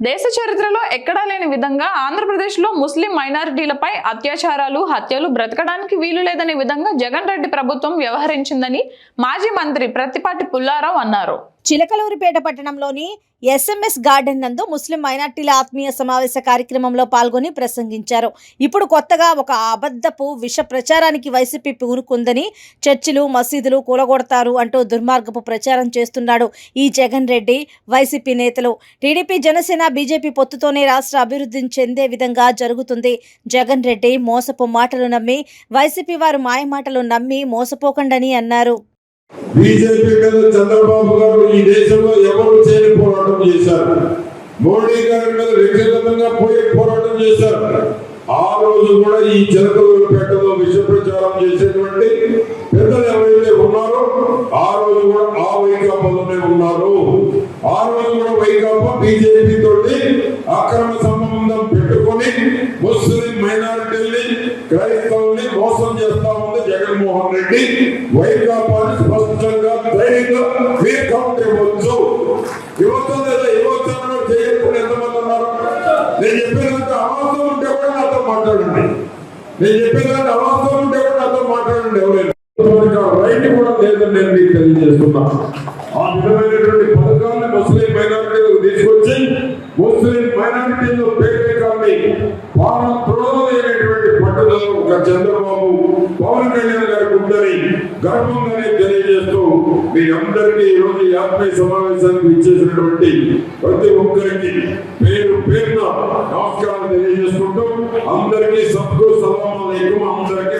దేశ చరిత్రలో ఎక్కడా లేని విధంగా ఆంధ్రప్రదేశ్లో ముస్లిం మైనారిటీలపై అత్యాచారాలు హత్యలు బ్రతకడానికి వీలు లేదనే విధంగా జగన్ రెడ్డి ప్రభుత్వం వ్యవహరించిందని మాజీ మంత్రి ప్రతిపాటి పుల్లారావు అన్నారు. చిలకలూరిపేట పట్టణంలోని ఎస్ఎంఎస్ గార్డెన్ నందు ముస్లిం మైనార్టీల ఆత్మీయ సమావేశ కార్యక్రమంలో పాల్గొని ప్రసంగించారు. ఇప్పుడు కొత్తగా ఒక అబద్ధపు విష ప్రచారానికి వైసీపీ పూనుకుందని చర్చిలు మసీదులు కూలగొడతారు అంటూ దుర్మార్గపు ప్రచారం చేస్తున్నాడు ఈ జగన్ రెడ్డి వైసీపీ నేతలు. టీడీపీ జనసేన బీజేపీ పొత్తుతోనే రాష్ట్ర అభివృద్ధి చెందే విధంగా జరుగుతుంది. జగన్ రెడ్డి మోసపు మాటలు నమ్మి వైసీపీ వారు మాయమాటలు నమ్మి మోసపోకండని అన్నారు. బీజేపీ మీద చంద్రబాబు గారు ఈ దేశంలో ఎవరు చేయని పోరాటం చేశారు? మోడీ గారి మీద వ్యక్తిగతంగా పోయి పోరాటం చేశారు. ఆ రోజు కూడా ఈ చిలకలూరుపేటలో విష ప్రచారం చేసేటువంటి పెద్దలు ఎవరైతే ఉన్నారో ఆ రోజు కూడా ఆ వైకాపాలోనే ఉన్నారు. ఆ రోజు కూడా వైకాపా బీజేపీ తోటి అక్రమ సంబంధం పెట్టుకొని ముస్లిం మైనారిటీల్ని క్రైస్తవుల్ని మోసం చేస్తా జగన్మోహన్ రెడ్డి వైకాపాని స్పష్టంగా ధైర్యంగా మీరు కౌంట్ ఇవ్వచ్చు. యువత లేదా యువత చేయకుండా ఎంతమంది ఉన్నారు? నేను చెప్పేదంటే అవాస్తవం ఉంటే కూడా నాతో మాట్లాడండి. నేను చెప్పేదాన్ని అవాస్తవం ఉంటే కూడా నాతో మాట్లాడండి ఎవరైనా. రైట్ కూడా లేదని నేను మీకు తెలియజేస్తున్నా. ఆ విధమైనటువంటి పథకాన్ని ముస్లిం మైనారిటీలకు తీసుకొచ్చి ముస్లిం మైనారిటీలో పేదరికాన్ని పాలన తొడవలేనటువంటి ఒక చంద్రబాబు పవన్ కళ్యాణ్ గారి ఉందని గర్వంగానే తెలియజేస్తూ మీ అందరికీ ఈ రోజు ఆత్మీయ సమావేశానికి ఇచ్చేసినటువంటి ప్రతి ఒక్కరికి పేరు పేరున నమస్కారం తెలియజేసుకుంటూ అందరికీ సబ్కు సలాం అందరికీ